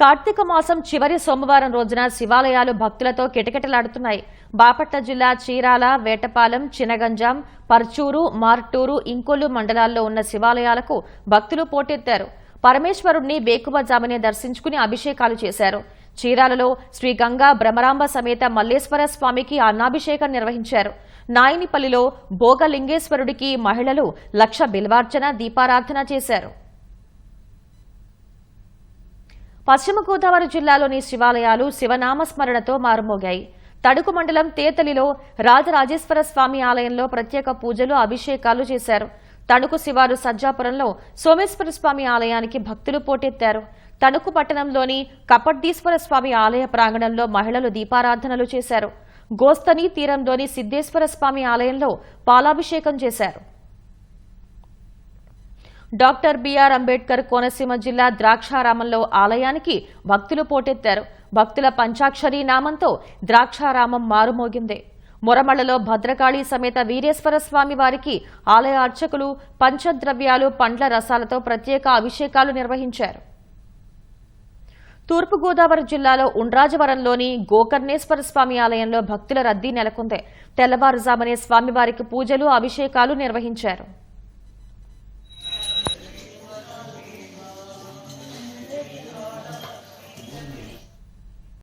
కార్తీక మాసం చివరి సోమవారం రోజున శివాలయాలు భక్తులతో కిటకిటలాడుతున్నాయి. బాపట్ల జిల్లా చీరాల వేటపాలెం చినగంజాం పర్చూరు మార్టూరు ఇంకొల్లు మండలాల్లో ఉన్న శివాలయాలకు భక్తులు పోటెత్తారు. పరమేశ్వరుణ్ణి వేకువజామునే దర్శించుకుని అభిషేకాలు చేశారు. చీరాలలో శ్రీ గంగా భ్రమరాంబ సమేత మల్లేశ్వర స్వామికి అన్నాభిషేకం నిర్వహించారు. నాయనిపల్లిలో భోగలింగేశ్వరుడికి మహిళలు లక్ష బిల్వార్చన దీపారాధన చేశారు. పశ్చిమ గోదావరి జిల్లాలోని శివాలయాలు శివనామస్మరణతో మారుమోగాయి. తడుకు మండలం తేతలిలో రాజరాజేశ్వర స్వామి ఆలయంలో ప్రత్యేక పూజలు అభిషేకాలు చేశారు. తణుకు శివారు సజ్జాపురంలో సోమేశ్వర స్వామి ఆలయానికి భక్తులు పోటెత్తారు. తణుకు పట్టణంలోని కపడ్డీశ్వర స్వామి ఆలయ ప్రాంగణంలో మహిళలు దీపారాధనలు చేశారు. గోస్తని తీరంలోని సిద్దేశ్వర స్వామి ఆలయంలో పాలాభిషేకం చేశారు. డాక్టర్ బిఆర్ అంబేద్కర్ కోనసీమ జిల్లా ద్రాక్షారామంలో ఆలయానికి భక్తులు పోటెత్తారు. భక్తుల పంచాక్షరి నామంతో ద్రాక్షారామం మారుమోగింది. మొరమళ్ళలో భద్రకాళి సమేత వీరేశ్వర స్వామి వారికి ఆలయ అర్చకులు పంచద్రవ్యాలు పండ్ల రసాలతో ప్రత్యేక అభిషేకాలు నిర్వహించారు. తూర్పుగోదావరి జిల్లాలో ఉండ్రాజవరంలోని గోకర్ణేశ్వర స్వామి ఆలయంలో భక్తుల రద్దీ నెలకొంది. తెల్లవారుజామునే స్వామివారికి పూజలు అభిషేకాలు నిర్వహించారు.